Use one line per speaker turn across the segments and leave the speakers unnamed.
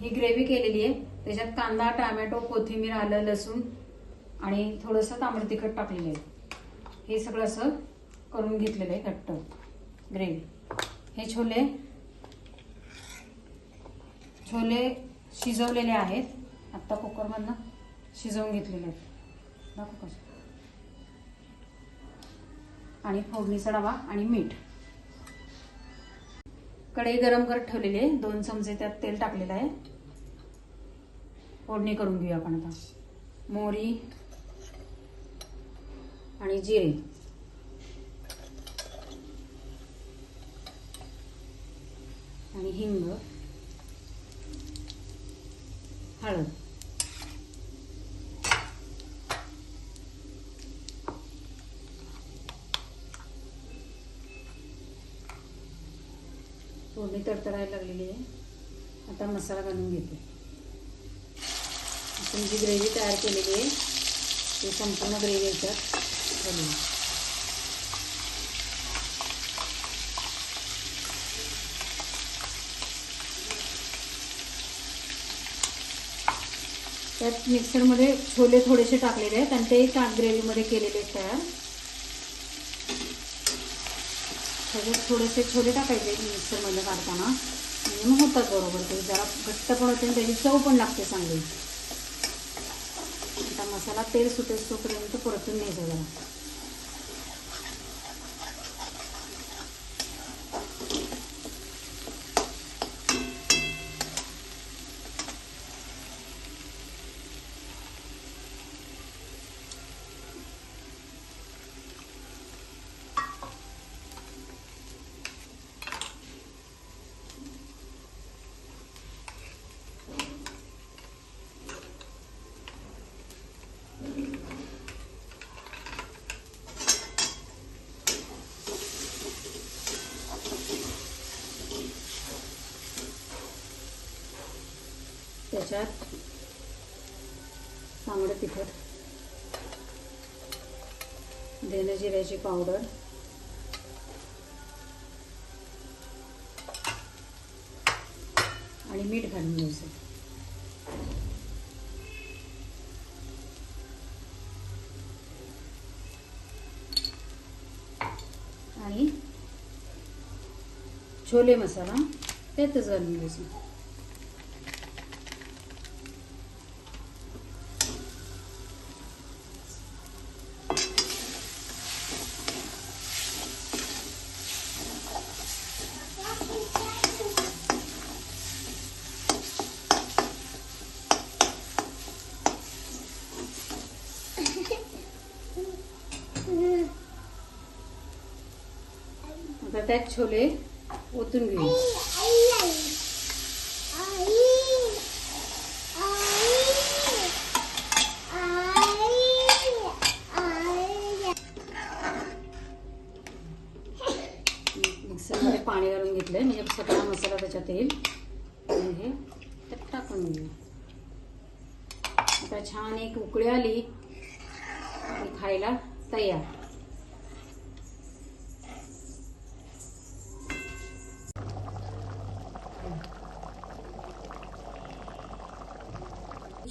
ही gravy केलेली आहे. त्याच्यात कांदा टोमॅटो कोथिंबीर आलं लसूण आणि थोडंसं तांबडं तिखट टाकलेलं आहे. हे सगळं असं करून घेतलेलं आहे घट्ट ग्रेव्ही. हे छोले छोले शिजवलेले आहेत. आत्ता कुकरमधनं शिजवून घेतलेले आहेत. आणि फोडणीचा डबा आणि मीठ. कढई गरम करत ठेवलेली आहे. दोन चमचे त्यात तेल टाकलेलं आहे. फोडणी करून घेऊया आपण आता. मोहरी आणि जिरे. आणि हिंग हळद. फोडणी तडतडायला लागलेली आहे. आता मसाला घालून घेते. आपण जी ग्रेव्ही तयार केलेली आहे ती संपूर्ण ग्रेव्ही याच्यात घालूया त्यात मिक्सरमध्ये छोले थोडेसे टाकलेले आहेत आणि ते ताक ग्रेव्हीमध्ये केलेले आहेत तयार. त्याच्यात थोडेसे छोले टाकायचे मिक्सरमध्ये काढताना. म्हणजे मग होतात बरोबर ते. जरा घट्ट पण होते आणि त्याची चव पण लागते चांगली. आता मसाला तेल सुटेस तोपर्यंत परतून घ्यायचा जरा. त्याच्यात तांबडं तिखट धने जिऱ्याची पावडर आणि मीठ घालून घ्यायचं. आणि छोले मसाला त्यातच घालून घ्यायचं. आता त्यात छोले ओतून घेऊ. मिक्सरमध्ये पाणी घालून घेतलंय. म्हणजे सगळा मसाला त्याच्यात येईल. हे त्यात टाकून घेऊ. आता छान एक उकळी आली. खायला तयार.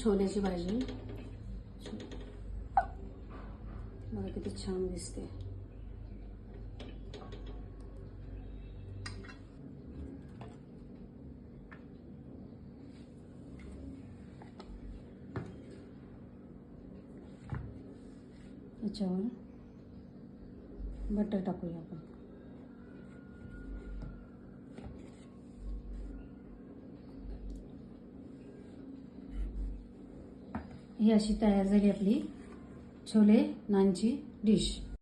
छोल्याची भाजी किती छान दिसते। याच्यावर बटर टाकूया आपण ही अशी तयार झाली आपली छोले नानची डिश.